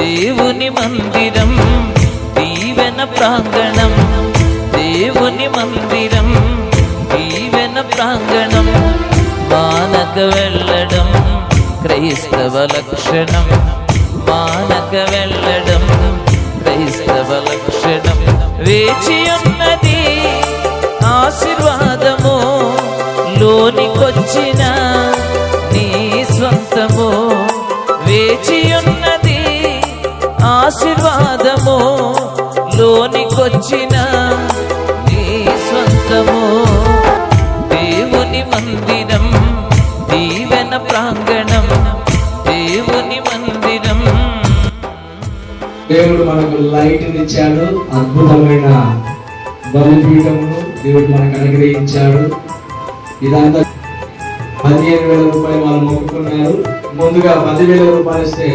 దేవుని మందిరం దీవెన ప్రాంగణం. దేవుని మందిరం దీవెన ప్రాంగణం. మానక వెళ్ళడం క్రైస్తవ లక్షణం. మానక వెళ్ళడం క్రైస్తవ లక్షణం. వేచి ఉన్నది ఆశీర్వాదము లోని ఆశీర్వాదము లోనికొచ్చిన నీ సొంతము దేవుని మందిరం దీవెన ప్రాంగణం దేవుని మందిరం. దేవుడు మనకు లైట్ ఇచ్చాడు అద్భుతమైన బలిపీఠమును దేవుడు మనకు అనుగ్రహించాడు. ఇదంతా పదిహేను వేల రూపాయలు వాళ్ళు మొక్కుకున్నారు. ముందుగా పదివేల రూపాయలు ఇస్తే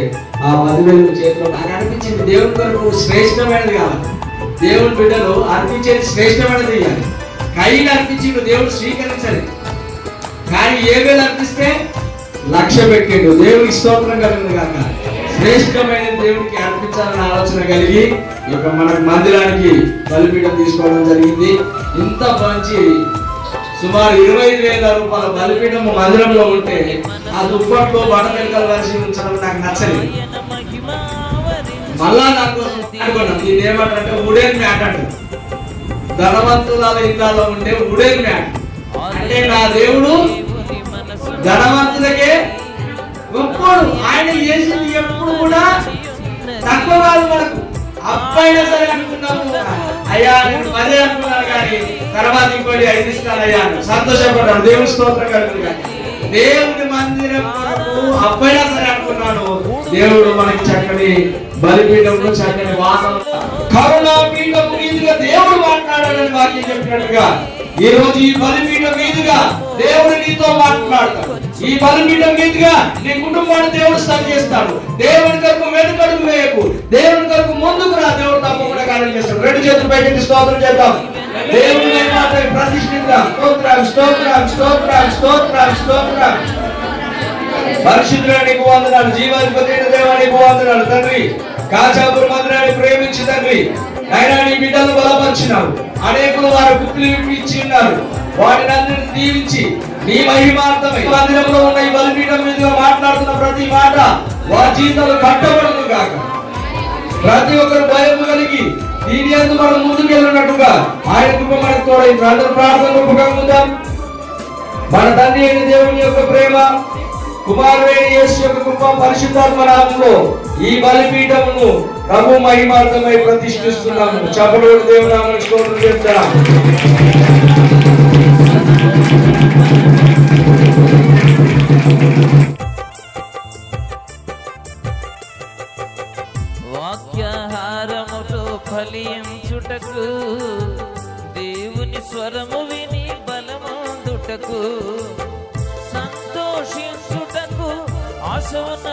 ఆ పదివేల చేతిలో నాకు అనిపించింది దేవుని కొరకు శ్రేష్టమైనది కావాలి. దేవుని బిడ్డలు అర్పించేది శ్రేష్టమైనది ఇవ్వాలి. కైలు అర్పించిండు దేవుడు స్వీకరించాలి కానీ ఏ వేలు అర్పిస్తే లక్ష్య పెట్టిండు. దేవుడికి స్తోత్రం కలిగింది కాక శ్రేష్టమైన దేవుడికి అర్పించాలని ఆలోచన కలిగి ఇక మన మందిరానికి బలిపీఠం తీసుకోవడం జరిగింది. ఇంత మంచి సుమారు ఇరవై ఐదు వేల రూపాయల బలిపీఠము మందిరంలో ఉంటే ఆ దుప్పట్లో బడమెక్కల వరిసి ఉంచడం నాకు నచ్చలేదు. మళ్ళా నాకు అనుకున్నాను దీన్ని ఏమంటారంటే ఉడేన్ మ్యాట్ అంటారు ధనవంతుల ఇళ్ళలో ఉండే ఉడేన్ మ్యాట్. అంటే నా దేవుడు ధనవంతులకే గొప్పడు ఆయన చేసింది ఎప్పుడు కూడా తక్కువ కాదు మనకు. అప్పైనా సరే అనుకున్నాము అయ్యా నేను పదే అనుకున్నాను కానీ తర్వాత ఇంకోటి ఐదు ఇస్తాను అయ్యా సంతోషపడ్డాను. దేవుని స్తోత్రం కలుగుతుంది దేవుని మందిరం అప్పైనా సరే అనుకున్నాను. దేవుడు మనకి చక్కని బలిపీఠంలో చక్కని వాసన కరుణా పీఠం మీదుగా దేవుడు మాట్లాడాలని వాక్యం చెప్పినట్టుగా ఈ రోజు ఈ బలిపీఠం మీదుగా దేవుడు నీతో మాట్లాడతాడు. ఈ బలిపీఠం మీదుగా నీ కుటుంబాన్ని దేవుడు సరి చేస్తాడు. దేవుని కొరకు వెనుకడుగు వేయకు. దేవుని కొరకు ముందుకు రా. దేవుడు తప్పకుండా కార్యం చేస్తాడు. రెండు చేతులు బయటకి స్తోత్రం చేద్దాం. దేవుని మాట్లాడి ప్రతిష్ఠిద్దాం స్తోత్రం స్తోత్రం స్తోత్రం స్తోత్రం స్తోత్రం. పరిశుద్ధుడా నీకు వందనాలు. జీవాధిపతి అయిన దేవా నీకు వందనాలు. తండ్రి కాచాపురం మందిరాన్ని ప్రేమించి తండ్రి ఆయన నీ బిడ్డలు బలపరిచినావు అనేకులు వారి గుర్తులు ఇచ్చి ఉన్నారు. వాటిని అందరిని దీవించి నీ మహిమార్థమై మందిరంలో ఉన్న ఈ బలిపీఠం మీద మాట్లాడుతున్న ప్రతి మాట వారి జీవితాలు కట్టబడును కాక ప్రతి ఒక్కరు భయం కలిగి దీని అందు మనం ముందుకు వెళ్ళినట్టుగా ఆయన కృప మనకు తోడైంది. అందరూ ప్రార్థన రూపంగా ఉందాం. మన తండ్రి అయిన దేవుని యొక్క ప్రేమ కుమారుడైన యేసు యొక్క కృప పరిశుద్ధాత్మ నామంలో ఈ బలిపీఠమును ప్రభు మహిమార్థమై ప్రతిష్ఠిస్తున్నాము. చపలోడు దేవునామని స్తోత్రం చెప్తాం వాక్యాహారముతో ఫలించుటకు దేవుని స్వరము విని బలమందుటకు సంతోషించుటకు ఆశ ఉన్న